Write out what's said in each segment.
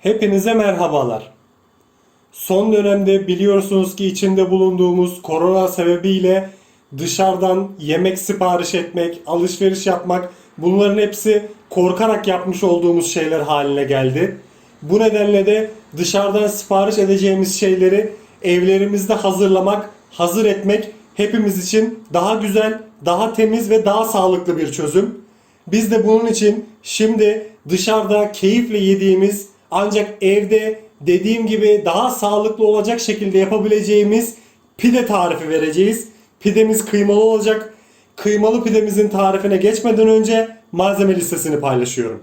Hepinize merhabalar. Son dönemde biliyorsunuz ki içinde bulunduğumuz korona sebebiyle dışarıdan yemek sipariş etmek, alışveriş yapmak bunların hepsi korkarak yapmış olduğumuz şeyler haline geldi. Bu nedenle de dışarıdan sipariş edeceğimiz şeyleri evlerimizde hazırlamak, hazır etmek hepimiz için daha güzel, daha temiz ve daha sağlıklı bir çözüm. Biz de bunun için şimdi dışarıda keyifle yediğimiz ancak evde dediğim gibi daha sağlıklı olacak şekilde yapabileceğimiz pide tarifi vereceğiz. Pidemiz kıymalı olacak. Kıymalı pidemizin tarifine geçmeden önce malzeme listesini paylaşıyorum.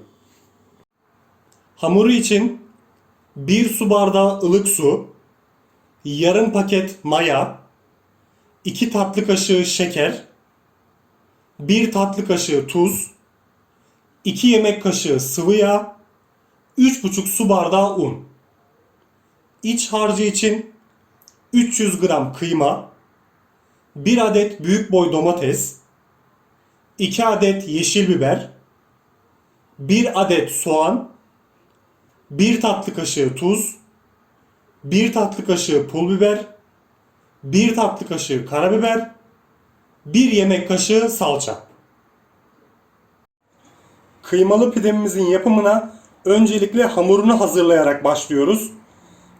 Hamuru için 1 su bardağı ılık su, yarım paket maya, 2 tatlı kaşığı şeker, 1 tatlı kaşığı tuz, 2 yemek kaşığı sıvı yağ, 3,5 su bardağı un. İç harcı için 300 gram kıyma, 1 adet büyük boy domates, 2 adet yeşil biber, 1 adet soğan, 1 tatlı kaşığı tuz, 1 tatlı kaşığı pul biber, 1 tatlı kaşığı karabiber, 1 yemek kaşığı salça. Kıymalı pidemizin yapımına öncelikle hamurunu hazırlayarak başlıyoruz.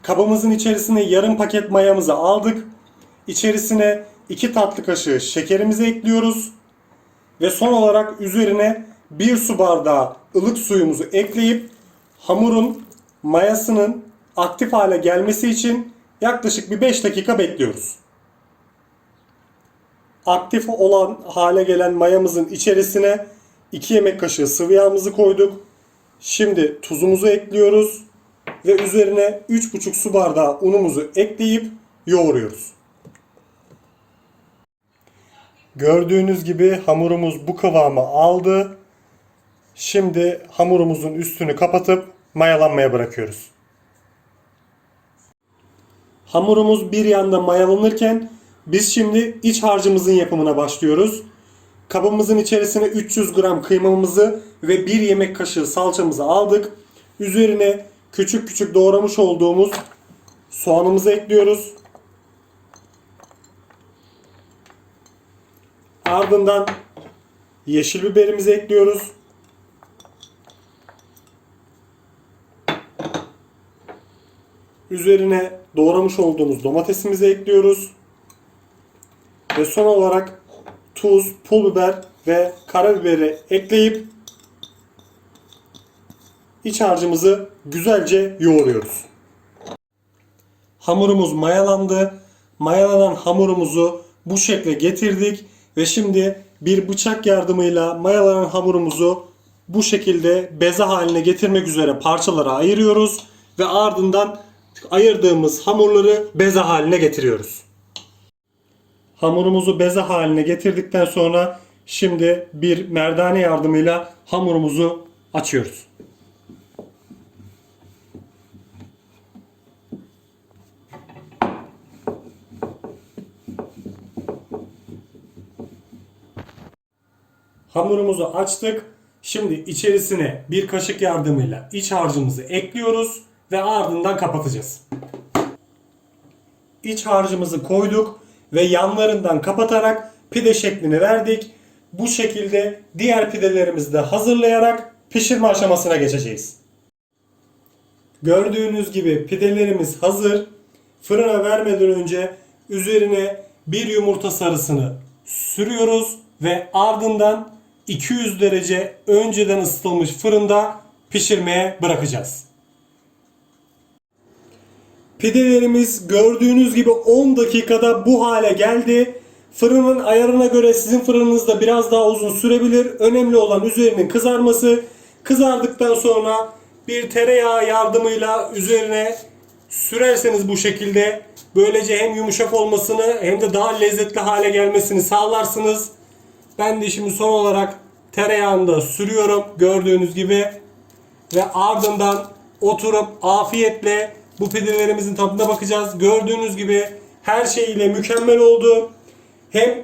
Kabımızın içerisine yarım paket mayamızı aldık. İçerisine 2 tatlı kaşığı şekerimizi ekliyoruz. Ve son olarak üzerine 1 su bardağı ılık suyumuzu ekleyip hamurun mayasının aktif hale gelmesi için yaklaşık bir 5 dakika bekliyoruz. Aktif olan hale gelen mayamızın içerisine 2 yemek kaşığı sıvı yağımızı koyduk. Şimdi tuzumuzu ekliyoruz ve üzerine 3,5 su bardağı unumuzu ekleyip yoğuruyoruz. Gördüğünüz gibi hamurumuz bu kıvamı aldı. Şimdi hamurumuzun üstünü kapatıp mayalanmaya bırakıyoruz. Hamurumuz bir yanda mayalanırken biz şimdi iç harcımızın yapımına başlıyoruz. Kabımızın içerisine 300 gram kıymamızı ve 1 yemek kaşığı salçamızı aldık. Üzerine küçük küçük doğramış olduğumuz soğanımızı ekliyoruz. Ardından yeşil biberimizi ekliyoruz. Üzerine doğramış olduğumuz domatesimizi ekliyoruz. Ve son olarak tuz, pul biber ve karabiberi ekleyip iç harcımızı güzelce yoğuruyoruz. Hamurumuz mayalandı. Mayalanan hamurumuzu bu şekle getirdik ve şimdi bir bıçak yardımıyla mayalanan hamurumuzu bu şekilde beze haline getirmek üzere parçalara ayırıyoruz ve ardından ayırdığımız hamurları beze haline getiriyoruz. Hamurumuzu beze haline getirdikten sonra şimdi bir merdane yardımıyla hamurumuzu açıyoruz. Hamurumuzu açtık. Şimdi içerisine bir kaşık yardımıyla iç harcımızı ekliyoruz ve ardından kapatacağız. İç harcımızı koyduk ve yanlarından kapatarak pide şeklini verdik. Bu şekilde diğer pidelerimizi de hazırlayarak pişirme aşamasına geçeceğiz. Gördüğünüz gibi pidelerimiz hazır. Fırına vermeden önce üzerine bir yumurta sarısını sürüyoruz ve ardından 200 derece önceden ısıtılmış fırında pişirmeye bırakacağız. Pidelerimiz gördüğünüz gibi 10 dakikada bu hale geldi. Fırının ayarına göre sizin fırınınızda biraz daha uzun sürebilir. Önemli olan üzerinin kızarması. Kızardıktan sonra bir tereyağı yardımıyla üzerine sürerseniz bu şekilde böylece hem yumuşak olmasını hem de daha lezzetli hale gelmesini sağlarsınız. Ben de şimdi son olarak tereyağını da sürüyorum gördüğünüz gibi ve ardından oturup afiyetle bu pidelerimizin tadına bakacağız. Gördüğünüz gibi her şeyiyle mükemmel oldu. Hem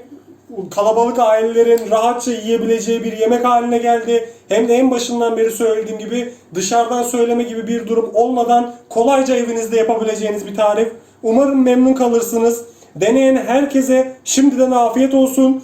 kalabalık ailelerin rahatça yiyebileceği bir yemek haline geldi. Hem de en başından beri söylediğim gibi dışarıdan söyleme gibi bir durum olmadan kolayca evinizde yapabileceğiniz bir tarif. Umarım memnun kalırsınız. Deneyen herkese şimdiden afiyet olsun.